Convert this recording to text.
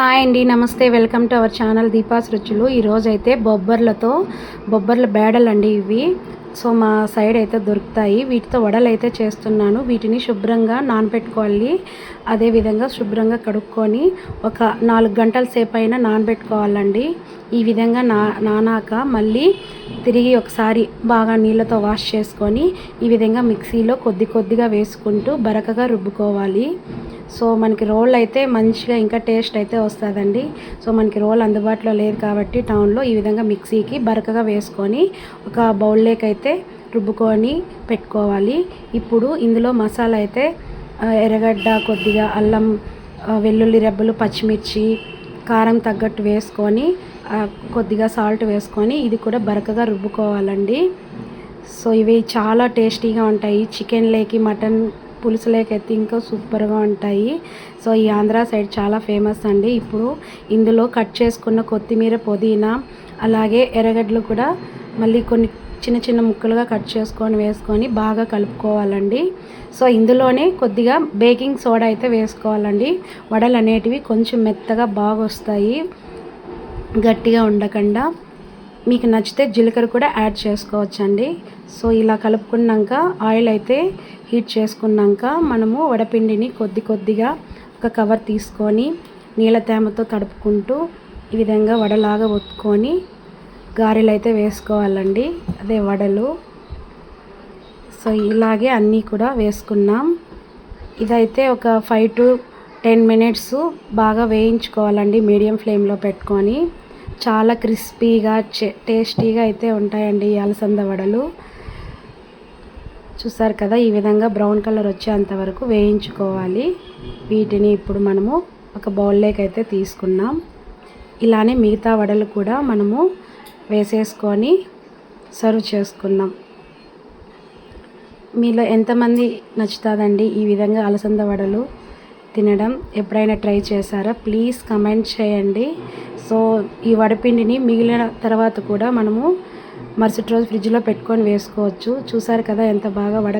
Hi అండి నమస్తే. Welcome to our channel Deepa's Ruchulu. ఈరోజైతే బొబ్బర్లతో బొబ్బర్ల బేడలండి ఇవి. సో మా సైడ్ అయితే దొరుకుతాయి. వీటితో వడలు అయితే చేస్తున్నాను. వీటిని శుభ్రంగా నానబెట్టుకోవాలి. అదేవిధంగా శుభ్రంగా కడుక్కొని ఒక నాలుగు గంటల సేపు అయినా నానబెట్టుకోవాలండి. ఈ విధంగా నా నానాక మళ్ళీ తిరిగి ఒకసారి బాగా నీళ్ళతో వాష్ చేసుకొని ఈ విధంగా మిక్సీలో కొద్ది కొద్దిగా వేసుకుంటూ బరకగా రుబ్బుకోవాలి. సో మనకి రోల్ అయితే మంచిగా ఇంకా టేస్ట్ అయితే వస్తుందండి. సో మనకి రోల్ అందుబాటులో లేదు కాబట్టి టౌన్లో ఈ విధంగా మిక్సీకి బరకగా వేసుకొని ఒక బౌల్లోకి అయితే రుబ్బుకొని పెట్టుకోవాలి. ఇప్పుడు ఇందులో మసాలా అయితే ఎర్రగడ్డ కొద్దిగా అల్లం వెల్లుల్లి రెబ్బలు పచ్చిమిర్చి కారం తగ్గట్టు వేసుకొని కొద్దిగా సాల్ట్ వేసుకొని ఇది కూడా బరకగా రుబ్బుకోవాలండి. సో ఇవి చాలా టేస్టీగా ఉంటాయి. చికెన్ లేకి మటన్ పులుసులేకైతే అయితే ఇంకా సూపర్గా ఉంటాయి. సో ఈ ఆంధ్ర సైడ్ చాలా ఫేమస్ అండి. ఇప్పుడు ఇందులో కట్ చేసుకున్న కొత్తిమీర పుదీనా అలాగే ఎర్రగడ్డలు కూడా మళ్ళీ కొన్ని చిన్న చిన్న ముక్కలుగా కట్ చేసుకొని వేసుకొని బాగా కలుపుకోవాలండి. సో ఇందులోనే కొద్దిగా బేకింగ్ సోడా అయితే వేసుకోవాలండి. వడలు అనేటివి కొంచెం మెత్తగా బాగా వస్తాయి గట్టిగా ఉండకుండా. మీకు నచ్చితే జీలకర్ర కూడా యాడ్ చేసుకోవచ్చండి. సో ఇలా కలుపుకున్నాక ఆయిల్ అయితే హీట్ చేసుకున్నాక మనము వడపిండిని కొద్ది కొద్దిగా ఒక కవర్ తీసుకొని నీళ్ళ తేమతో తడుపుకుంటూ ఈ విధంగా వడలాగా ఒత్తుకొని గారెలు అయితే వేసుకోవాలండి. అదే వడలు. సో ఇలాగే అన్నీ కూడా వేసుకున్నాం. ఇదైతే ఒక ఫైవ్ టు టెన్ మినిట్స్ బాగా వేయించుకోవాలండి మీడియం ఫ్లేమ్లో పెట్టుకొని. చాలా క్రిస్పీగా టేస్టీగా అయితే ఉంటాయండి ఈ అలసంద వడలు. చూసారు కదా ఈ విధంగా బ్రౌన్ కలర్ వచ్చేంత వరకు వేయించుకోవాలి. వీటిని ఇప్పుడు మనము ఒక బౌల్లోకి అయితే తీసుకున్నాం. ఇలానే మిగతా వడలు కూడా మనము వేసేసుకొని సర్వ్ చేసుకున్నాం. మీలో ఎంతమంది నచ్చుతుందండి ఈ విధంగా అలసంద వడలు? తినడం ఎప్పుడైనా ట్రై చేశారా? ప్లీజ్ కమెంట్ చేయండి. సో ఈ వడపిండిని మిగిలిన తర్వాత కూడా మనము మరుసటి రోజు ఫ్రిడ్జ్లో పెట్టుకొని వేసుకోవచ్చు. చూసారు కదా ఎంత బాగా వడ